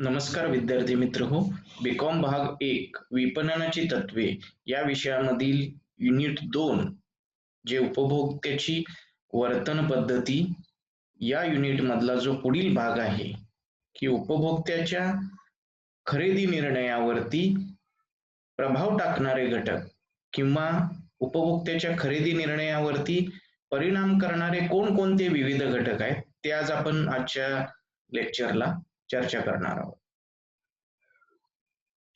नमस्कार विद्यार्थी मित्र हो बीकॉम भाग एक विपणनाची तत्वे. या विषयामधील युनिट दोन जे उपभोक्त्याची वर्तन पद्धती या युनिट मधला जो पुढील भाग आहे की उपभोक्त्याच्या खरेदी निर्णयावरती प्रभाव टाकणारे घटक किंवा उपभोक्त्याच्या खरेदी निर्णयावरती परिणाम करणारे कोणकोणते विविध घटक आहेत ते आज आपण आजच्या लेक्चरला चर्चा करणार आहोत.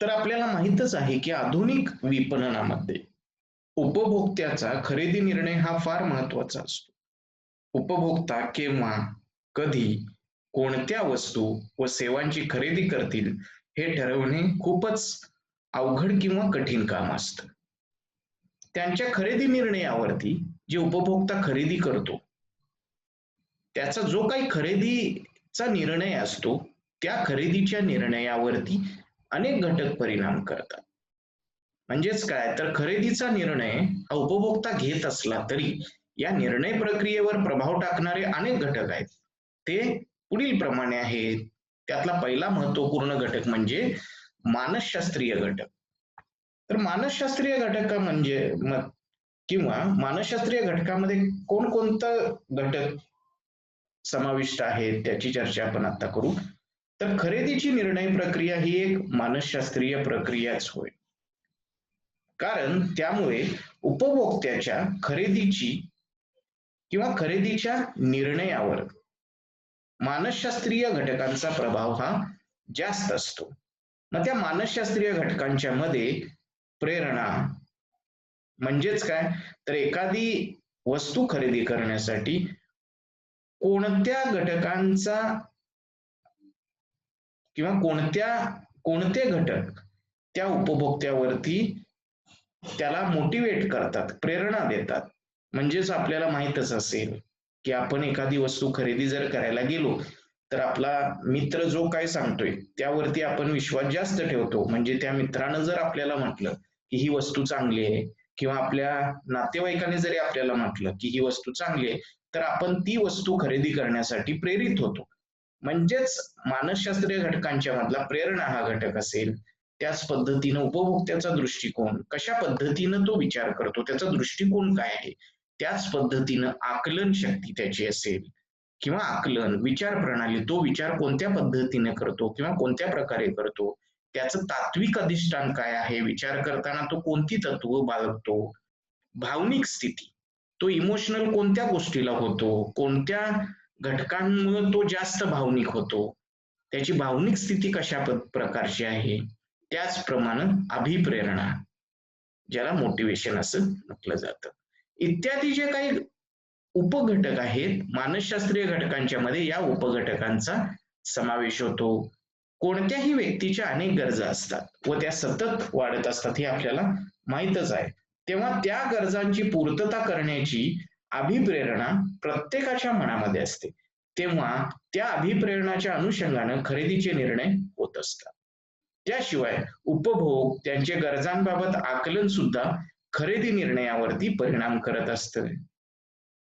तर आपल्याला माहितच आहे की आधुनिक विपणनामध्ये उपभोक्त्याचा खरेदी निर्णय हा फार महत्त्वाचा असतो. उपभोक्ता केव्हा कधी कोणत्या वस्तू व सेवांची खरेदी करतील हे ठरवणे खूपच अवघड किंवा कठीण काम असतं. त्यांच्या खरेदी निर्णयावरती जे उपभोक्ता खरेदी करतो त्याचा जो काही खरेदीचा निर्णय असतो त्या खरेदीच्या निर्णयावरती अनेक घटक परिणाम करतात. म्हणजेच काय? तर खरेदीचा निर्णय हा उपभोक्ता घेत असला तरी या निर्णय प्रक्रियेवर प्रभाव टाकणारे अनेक घटक आहेत. ते पुढील प्रमाणे आहेत. त्यातला पहिला महत्त्वपूर्ण घटक म्हणजे मानसशास्त्रीय घटक. तर मानसशास्त्रीय घटक म्हणजे किंवा मानसशास्त्रीय घटकामध्ये कोणकोणतं घटक समाविष्ट आहेत त्याची चर्चा आपण आता करू. तर खरेदीची निर्णय प्रक्रिया ही एक मानसशास्त्रीय प्रक्रियाच होय. कारण त्यामुळे उपभोक्त्याच्या खरेदीची किंवा खरेदीच्या निर्णयावर मानसशास्त्रीय घटकांचा प्रभाव हा जास्त असतो. मग त्या मानसशास्त्रीय घटकांच्या मध्ये प्रेरणा म्हणजेच काय? तर एखादी वस्तू खरेदी करण्यासाठी कोणत्या घटकांचा किंवा कोणत्या कोणते घटक त्या उपभोक्त्यावरती त्याला मोटिवेट करतात प्रेरणा देतात? म्हणजेच आपल्याला माहितच असेल की आपण एखादी वस्तू खरेदी जर करायला गेलो तर आपला मित्र जो काय सांगतोय त्यावरती आपण विश्वास जास्त ठेवतो. म्हणजे त्या मित्रानं जर आपल्याला म्हटलं की ही वस्तू चांगली आहे किंवा आपल्या नातेवाईकाने जरी आपल्याला म्हटलं की ही वस्तू चांगली आहे तर आपण ती वस्तू खरेदी करण्यासाठी प्रेरित होतो. म्हणजेच मानसशास्त्रीय घटकांच्या मधला प्रेरणा हा घटक असेल त्याच पद्धतीनं उपभोक्त्याचा दृष्टिकोन कशा पद्धतीनं तो विचार करतो त्याचा दृष्टिकोन काय आहे? त्याच पद्धतीनं आकलन शक्ती त्याची असेल किंवा आकलन विचार प्रणाली तो विचार कोणत्या पद्धतीने करतो किंवा कोणत्या प्रकारे करतो त्याचं तात्विक अधिष्ठान काय आहे? विचार करताना तो कोणती तत्व बाळगतो? भावनिक स्थिती तो इमोशनल कोणत्या गोष्टीला होतो? कोणत्या घटकांमुळे तो जास्त भावनिक होतो. त्याची भावनिक स्थिती कशा प्रकारची आहे? त्याचप्रमाणे अभिप्रेरणा. ज्याला मोटिवेशन असं म्हटलं जातं. इत्यादी जे काही उपघटक आहेत मानसशास्त्रीय घटकांच्या मध्ये या उपघटकांचा समावेश होतो. कोणत्याही व्यक्तीच्या अनेक गरजा असतात व त्या सतत वाढत असतात हे आपल्याला माहितच आहे. तेव्हा त्या गरजांची पूर्तता करण्याची अभिप्रेरणा प्रत्येकाच्या मनामध्ये असते. तेव्हा त्या अभिप्रेरणाच्या अनुषंगानं खरेदीचे निर्णय होत असतात. त्याशिवाय उपभोग त्यांच्या गरजांबाबत आकलन सुद्धा खरेदी निर्णयावरती परिणाम करत असत.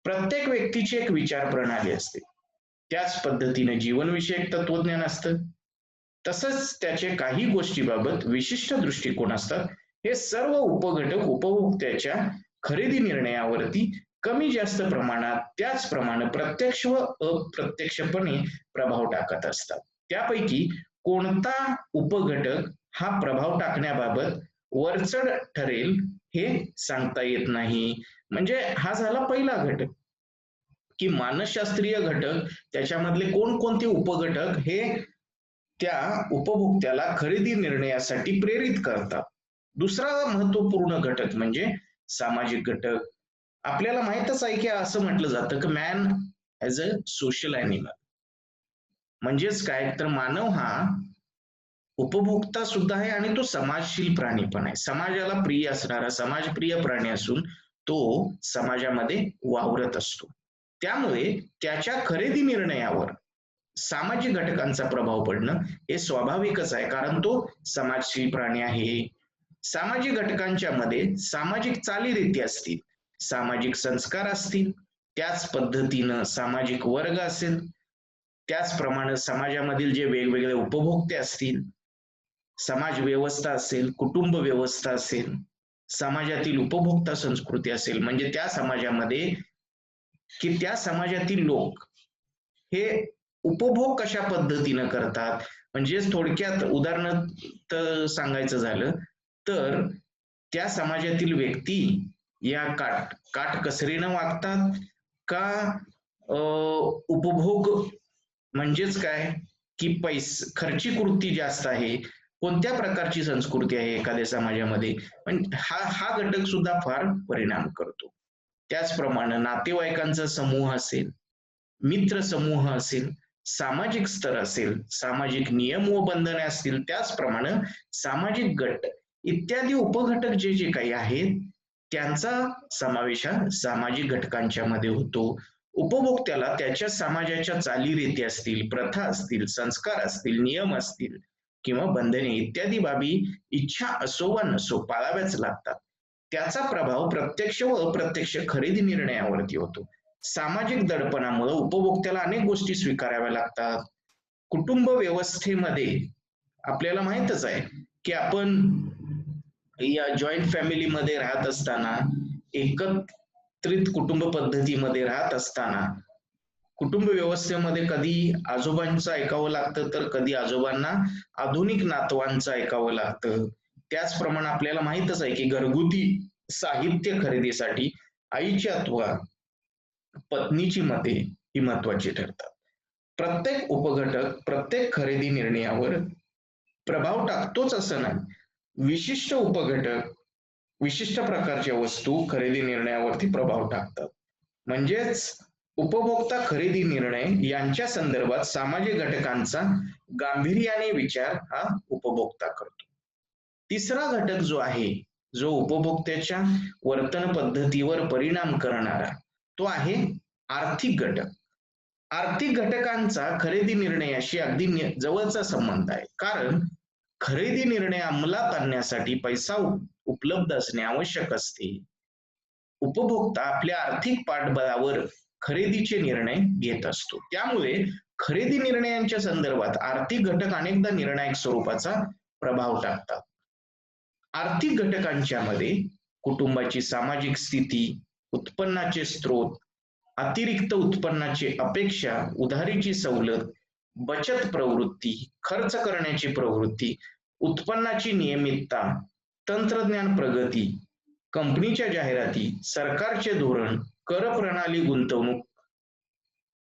प्रत्येक व्यक्तीची एक विचार प्रणाली असते. त्याच पद्धतीने जीवनविषयक तत्वज्ञान असतं. तसंच त्याचे काही गोष्टीबाबत विशिष्ट दृष्टिकोन असतात. हे सर्व उपघटक उपभोक्त्याच्या खरेदी निर्णयावरती कमी जास्त प्रमाणात त्याचप्रमाणे प्रत्यक्ष व अप्रत्यक्षपणे प्रभाव टाकत असतात. त्यापैकी कोणता उपघटक हा प्रभाव टाकण्याबाबत वरचढ ठरेल हे सांगता येत नाही. म्हणजे हा झाला पहिला घटक. की मानसशास्त्रीय घटक त्याच्यामधले कोणकोणते उपघटक हे त्या उपभोक्त्याला खरेदी निर्णयासाठी प्रेरित करतात. दुसरा महत्त्वपूर्ण घटक म्हणजे सामाजिक घटक. आपल्याला माहितच आहे की असं म्हटलं जातं की man as a social animal म्हणजेच काय? तर मानव हा उपभोक्ता सुद्धा आहे आणि तो समाजशील प्राणी पण आहे. समाजाला प्रिय असणारा समाजप्रिय प्राणी असून तो समाजामध्ये वावरत असतो. त्यामुळे त्याच्या खरेदी निर्णयावर सामाजिक घटकांचा प्रभाव पडणं हे स्वाभाविकच आहे. कारण तो समाजशील प्राणी आहे. सामाजिक घटकांच्या मध्ये सामाजिक चालीरीती असतील सामाजिक संस्कार असतील त्याच पद्धतीनं सामाजिक वर्ग असेल त्याचप्रमाणे समाजामधील जे वेगवेगळे उपभोक्ते असतील समाज व्यवस्था असेल कुटुंब व्यवस्था असेल समाजातील उपभोक्ता संस्कृती असेल म्हणजे त्या समाजामध्ये की त्या समाजातील लोक हे उपभोग कशा पद्धतीनं करतात? म्हणजेच थोडक्यात उदाहरण सांगायचं झालं तर त्या समाजातील व्यक्ती या काट कसरीनं वागतात का उपभोग म्हणजेच काय? की पैस खर्ची कृती जास्त आहे? कोणत्या प्रकारची संस्कृती आहे एखाद्या समाजामध्ये? पण हा हा घटक सुद्धा फार परिणाम करतो. त्याचप्रमाणे नातेवाईकांचा समूह असेल मित्र समूह असेल सामाजिक स्तर असेल सामाजिक नियम व बंधने असतील त्याचप्रमाणे सामाजिक गट इत्यादी उपघटक जे जे काही आहेत त्यांचा समावेश हा सामाजिक घटकांच्या मध्ये होतो. उपभोक्त्याला त्याच्या समाजाच्या चालीरीती असतील प्रथा असतील संस्कार असतील नियम असतील किंवा बंधने इत्यादी बाबी इच्छा असो वा नसो पाळाव्याच लागतात. त्याचा प्रभाव प्रत्यक्ष व अप्रत्यक्ष खरेदी निर्णयावरती होतो. सामाजिक दडपणामुळे उपभोक्त्याला अनेक गोष्टी स्वीकाराव्या लागतात. कुटुंब व्यवस्थेमध्ये आपल्याला माहितच आहे की आपण या जॉईंट फॅमिलीमध्ये राहत असताना एकत्रित कुटुंब पद्धतीमध्ये राहत असताना कुटुंब व्यवस्थेमध्ये कधी आजोबांचं ऐकावं लागतं तर कधी आजोबांना आधुनिक नातवांचं ऐकावं लागतं. त्याचप्रमाणे आपल्याला माहितच आहे की घरगुती साहित्य खरेदीसाठी आईची अथवा पत्नीची मते ही महत्वाची ठरतात. प्रत्येक उपघटक प्रत्येक खरेदी निर्णयावर प्रभाव टाकतोच असं नाही. विशिष्ट उपघटक विशिष्ट प्रकारच्या वस्तू खरेदी निर्णयावरती प्रभाव टाकतात. म्हणजेच उपभोक्ता खरेदी निर्णय यांच्या संदर्भात सामाजिक घटकांचा गांभीर्याने विचार हा उपभोक्ता करतो. तिसरा घटक जो आहे जो उपभोक्त्याच्या वर्तन पद्धतीवर परिणाम करणारा तो आहे आर्थिक घटक. आर्थिक घटकांचा खरेदी निर्णयाशी अगदी जवळचा संबंध आहे. कारण खरेदी निर्णय अंमलात आणण्यासाठी पैसा उपलब्ध असणे आवश्यक असते. उपभोक्ता आपल्या आर्थिक पाठबळावर खरेदीचे निर्णय घेत असतो. त्यामुळे खरेदी निर्णयांच्या संदर्भात आर्थिक घटक अनेकदा निर्णायक स्वरूपाचा प्रभाव टाकतात. आर्थिक घटकांच्या मध्ये कुटुंबाची सामाजिक स्थिती उत्पन्नाचे स्रोत अतिरिक्त उत्पन्नाची अपेक्षा उधारीची सवलत बचत प्रवृत्ती खर्च करण्याची प्रवृत्ती उत्पन्नाची नियमितता तंत्रज्ञान प्रगती कंपनीच्या जाहिराती सरकारचे धोरण कर प्रणाली गुंतवणूक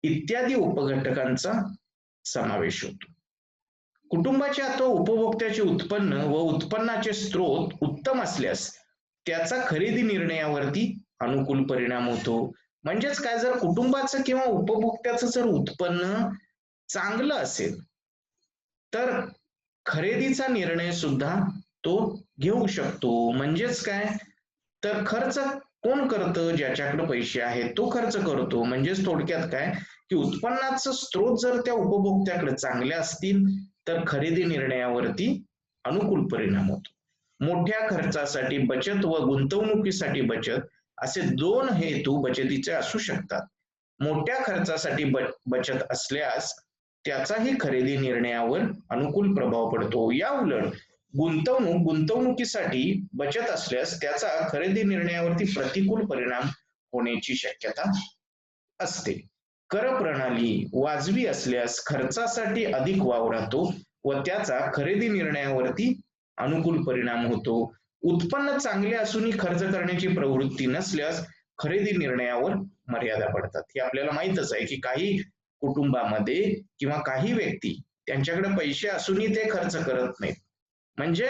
इत्यादी उपघटकांचा समावेश होतो. कुटुंबाच्या अथवा उपभोक्त्याचे उत्पन्न व उत्पन्नाचे स्रोत उत्तम असल्यास त्याचा खरेदी निर्णयावरती अनुकूल परिणाम होतो. म्हणजेच काय? जर कुटुंबाचं किंवा उपभोक्त्याचं जर उत्पन्न चांगलं असेल तर खरेदीचा निर्णय सुद्धा तो घेऊ शकतो. म्हणजेच काय? तर खर्च कोण करतं? ज्याच्याकडे पैसे आहेत तो खर्च करतो. म्हणजेच थोडक्यात काय? की उत्पन्नाचं स्रोत जर त्या उपभोक्त्याकडे चांगले असतील तर खरेदी निर्णयावरती अनुकूल परिणाम होतो. मोठ्या खर्चासाठी बचत व गुंतवणुकीसाठी बचत असे दोन हेतू बचतीचे असू शकतात. मोठ्या खर्चासाठी बचत असल्यास त्याचाही खरेदी निर्णयावर अनुकूल प्रभाव पडतो. या उलट गुंतवणूक गुंतवणुकीसाठी बचत असल्यास त्याचा खरेदी निर्णयावरती प्रतिकूल परिणाम होण्याची शक्यता असते. कर प्रणाली वाजवी असल्यास खर्चासाठी अधिक वाव राहतो व त्याचा खरेदी निर्णयावरती अनुकूल परिणाम होतो. उत्पन्न चांगले असूनही खर्च करण्याची प्रवृत्ती नसल्यास खरेदी निर्णयावर मर्यादा पडतात. हे आपल्याला माहितच आहे की काही कुटुंबामध्ये किंवा काही व्यक्ती त्यांच्याकडे पैसे असूनही ते खर्च करत नाहीत. म्हणजे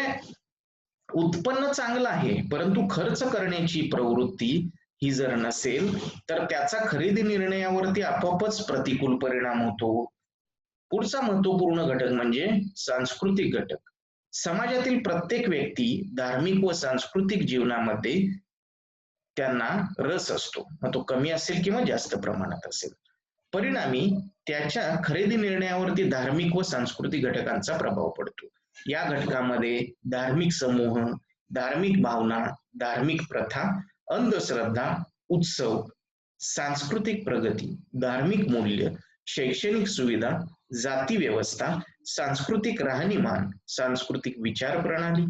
उत्पन्न चांगलं आहे परंतु खर्च करण्याची प्रवृत्ती ही जर नसेल तर त्याचा खरेदी निर्णयावरती आपोआपच प्रतिकूल परिणाम होतो. पुढचा महत्त्वपूर्ण घटक म्हणजे सांस्कृतिक घटक. समाजातील प्रत्येक व्यक्ती धार्मिक व सांस्कृतिक जीवनामध्ये त्यांना रस असतो. मग तो कमी असेल किंवा जास्त प्रमाणात असेल. परिणामी त्याच्या खरेदी निर्णयावरती धार्मिक व सांस्कृतिक घटकांचा प्रभाव पडतो. या घटकामध्ये धार्मिक समूह धार्मिक भावना धार्मिक प्रथा अंधश्रद्धा उत्सव सांस्कृतिक प्रगती धार्मिक मूल्य शैक्षणिक सुविधा जाती व्यवस्था सांस्कृतिक राहणीमान सांस्कृतिक विचार प्रणाली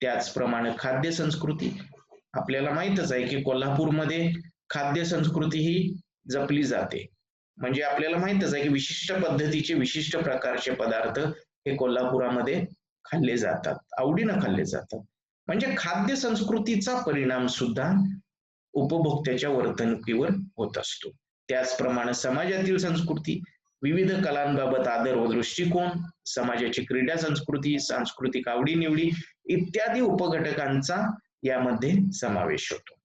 त्याचप्रमाणे खाद्य संस्कृती. आपल्याला माहितच आहे की कोल्हापूरमध्ये खाद्य संस्कृती ही जपली जाते. म्हणजे आपल्याला माहितच आहे की विशिष्ट पद्धतीचे विशिष्ट प्रकारचे पदार्थ हे कोल्हापुरामध्ये खाल्ले जातात आवडीनं खाल्ले जातात. म्हणजे खाद्य संस्कृतीचा परिणाम सुद्धा उपभोक्त्याच्या वर्तणुकीवर होत असतो. त्याचप्रमाणे समाजातील संस्कृती विविध कलांबाबत आदर व दृष्टिकोन समाजाची क्रीडा संस्कृती सांस्कृतिक आवडीनिवडी इत्यादी उपघटकांचा यामध्ये समावेश होतो.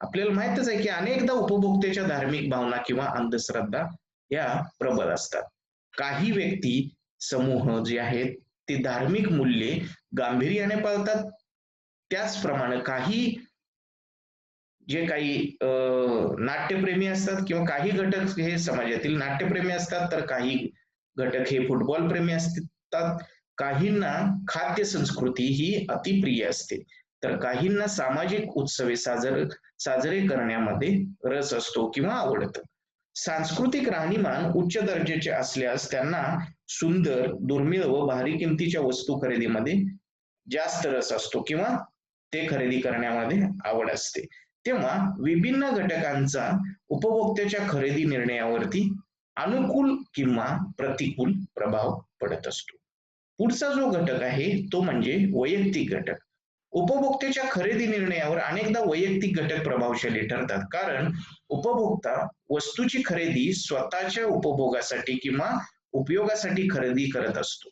आपल्याला माहितच आहे की अनेकदा उपभोक्त्याच्या धार्मिक भावना किंवा अंधश्रद्धा या प्रबल असतात. काही व्यक्ती समूह जे आहेत ते धार्मिक मूल्ये गांभीर्याने पाळतात. त्याचप्रमाणे काही जे काही नाट्यप्रेमी असतात किंवा काही घटक हे समाजातील नाट्यप्रेमी असतात तर काही घटक हे फुटबॉल प्रेमी असतात. काहींना खाद्य संस्कृती ही अतिप्रिय असते. तर काहींना सामाजिक उत्सवे साजर साजरे करण्यामध्ये रस असतो किंवा आवडतं. सांस्कृतिक राहणीमान उच्च दर्जाचे असल्यास त्यांना सुंदर दुर्मिळ व भारी किमतीच्या वस्तू खरेदीमध्ये जास्त रस असतो किंवा ते खरेदी करण्यामध्ये आवड असते. तेव्हा विभिन्न घटकांचा उपभोक्त्याच्या खरेदी निर्णयावरती अनुकूल किंवा प्रतिकूल प्रभाव पडत असतो. पुढचा जो घटक आहे तो म्हणजे वैयक्तिक घटक. उपभोक्त्याच्या खरेदी निर्णयावर अनेकदा वैयक्तिक घटक प्रभावशाली ठरतात. कारण उपभोक्ता वस्तूची खरेदी स्वतःच्या उपभोगासाठी किंवा उपयोगासाठी खरेदी करत असतो.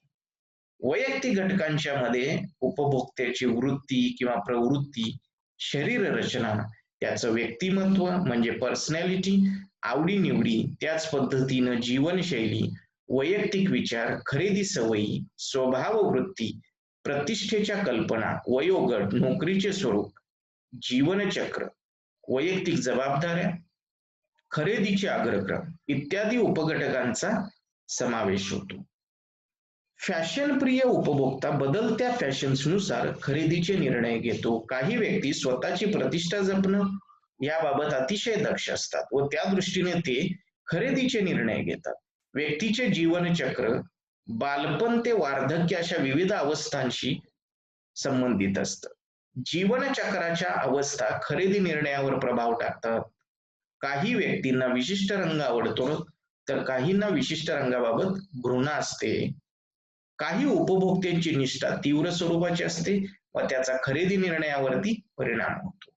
वैयक्तिक घटकांच्या मध्ये उपभोक्त्याची वृत्ती किंवा प्रवृत्ती शरीर रचना त्याचं व्यक्तिमत्व म्हणजे पर्सनॅलिटी आवडीनिवडी त्याच पद्धतीनं जीवनशैली वैयक्तिक विचार खरेदी सवयी स्वभाव वृत्ती प्रतिष्ठेच्या कल्पना वयोगट नोकरीचे स्वरूप जीवनचक्र वैयक्तिक जबाबदाऱ्या खरेदीचे अग्रक्रम इत्यादी उपघटकांचा समावेश होतो. फॅशन प्रिय उपभोक्ता बदलत्या फॅशन्सनुसार खरेदीचे निर्णय घेतो. काही व्यक्ती स्वतःची प्रतिष्ठा जपणं याबाबत अतिशय दक्ष असतात व त्या दृष्टीने ते खरेदीचे निर्णय घेतात. व्यक्तीचे जीवनचक्र बालपण ते वार्धक्य अशा विविध अवस्थांशी संबंधित असतं. जीवनचक्राच्या अवस्था खरेदी निर्णयावर प्रभाव टाकतात. काही व्यक्तींना विशिष्ट रंग आवडतो तर काहींना विशिष्ट रंगाबाबत घृणा असते. काही उपभोक्त्यांची निष्ठा तीव्र स्वरूपाची असते व त्याचा खरेदी निर्णयावरती परिणाम होतो.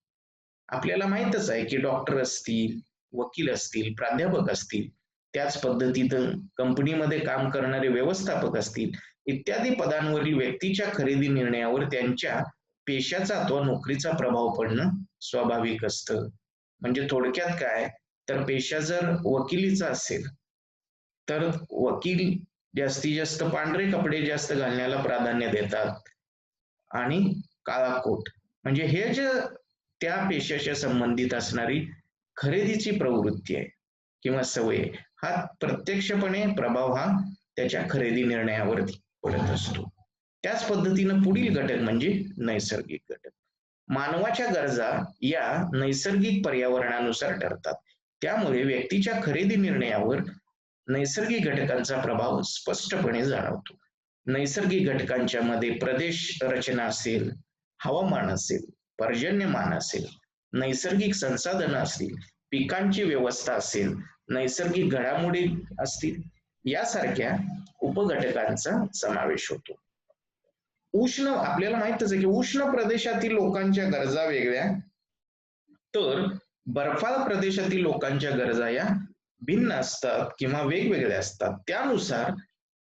आपल्याला माहितच आहे की डॉक्टर असतील वकील असतील प्राध्यापक असतील त्याच पद्धतीनं कंपनीमध्ये काम करणारे व्यवस्थापक असतील इत्यादी पदांवरील व्यक्तीच्या खरेदी निर्णयावर त्यांच्या पेशाचा अथवा नोकरीचा प्रभाव पडणं स्वाभाविक असतं. म्हणजे थोडक्यात काय? तर पेशा जर वकिलीचा असेल तर वकील जास्तीत जास्त पांढरे कपडे जास्त घालण्याला प्राधान्य देतात. आणि काळा कोट. म्हणजे हे जे त्या पेशाच्या संबंधित असणारी खरेदीची प्रवृत्ती आहे किंवा सवय हा प्रत्यक्षपणे प्रभाव हा त्याच्या खरेदी निर्णयावरती पडत असतो. त्याच पद्धतीनं पुढील घटक म्हणजे नैसर्गिक घटक. मानवाच्या गरजा या नैसर्गिक पर्यावरणानुसार ठरतात. त्यामुळे व्यक्तीच्या खरेदी निर्णयावर नैसर्गिक घटकांचा प्रभाव स्पष्टपणे जाणवतो. नैसर्गिक घटकांच्या मध्ये प्रदेश रचना असेल हवामान असेल पर्जन्यमान असेल नैसर्गिक संसाधनं असतील पिकांची व्यवस्था असेल नैसर्गिक घडामोडी असतील यासारख्या उपघटकांचा समावेश होतो. उष्ण आपल्याला माहितच आहे की उष्ण प्रदेशातील लोकांच्या गरजा वेगळ्या. तर बर्फाळ प्रदेशातील लोकांच्या गरजा या भिन्न असतात किंवा वेगवेगळ्या असतात. त्यानुसार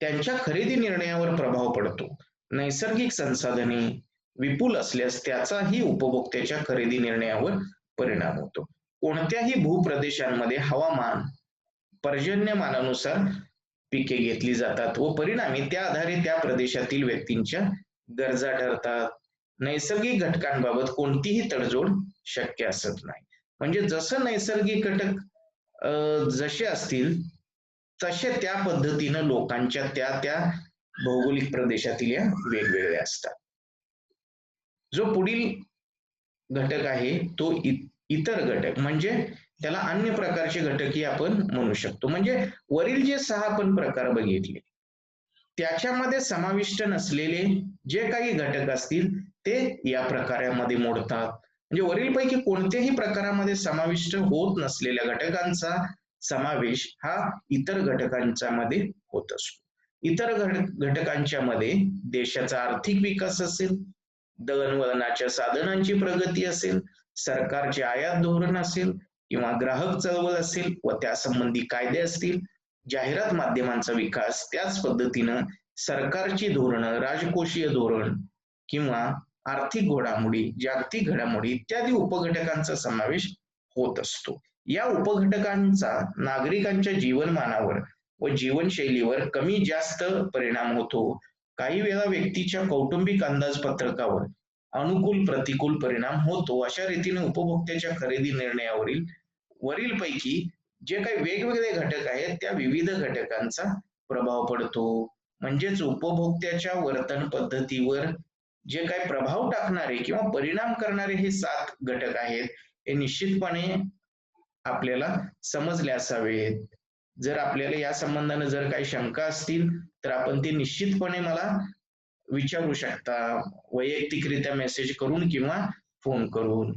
त्यांच्या खरेदी निर्णयावर प्रभाव पडतो. नैसर्गिक संसाधने विपुल असल्यास त्याचाही उपभोक्त्याच्या खरेदी निर्णयावर परिणाम होतो. कोणत्याही भूप्रदेशांमध्ये हवामान पर्जन्यमानानुसार पिके घेतली जातात व परिणामी त्या आधारे त्या प्रदेशातील व्यक्तींच्या गरजा ठरतात. नैसर्गिक घटकांबाबत कोणतीही तडजोड शक्य असत नाही. म्हणजे जसं नैसर्गिक घटक जसे असतील तसे त्या पद्धतीनं लोकांच्या त्या त्या भौगोलिक प्रदेशातील या वेगवेगळ्या असतात. जो पुढील घटक आहे तो इतर घटक. म्हणजे त्याला अन्य प्रकारचे घटकही आपण म्हणू शकतो. म्हणजे वरील जे सहा आपण प्रकार बघितले त्याच्यामध्ये समाविष्ट नसलेले जे काही घटक असतील ते या प्रकारामध्ये मोडतात. म्हणजे वरीलपैकी कोणत्याही प्रकारामध्ये समाविष्ट होत नसलेल्या घटकांचा समावेश हा इतर घटकांच्या मध्ये होत असतो. इतर घटकांच्या मध्ये देशाचा आर्थिक विकास असेल दळणवळणाच्या साधनांची प्रगती असेल सरकारचे आयात धोरण असेल किंवा ग्राहक चळवळ असेल व त्यासंबंधी कायदे असतील जाहिरात माध्यमांचा विकास त्याच पद्धतीनं सरकारची धोरणं राजकोषीय धोरण किंवा आर्थिक घोडामोडी जागतिक घडामोडी इत्यादी उपघटकांचा समावेश होत असतो. या उपघटकांचा नागरिकांच्या जीवनमानावर व जीवनशैलीवर कमी जास्त परिणाम होतो. काही वेळा व्यक्तीच्या कौटुंबिक अंदाजपत्रकावर अनुकूल प्रतिकूल परिणाम होतो. अशा रीतीने उपभोक्त्याच्या खरेदी निर्णयावरील वरील पैकी जे काही वेगवेगळे घटक आहेत त्या विविध घटकांचा प्रभाव पडतो. म्हणजेच उपभोक्त्याच्या वर्तन पद्धतीवर जे काही प्रभाव टाकणारे किंवा परिणाम करणारे हे सात घटक आहेत हे निश्चितपणे आपल्याला समजले असावेत. जर आपल्याला या संबंधाने जर काही शंका असतील तर आपण ते निश्चितपणे मला विचारू शकता. वैयक्तिकरित्या मेसेज करून किंवा फोन करून.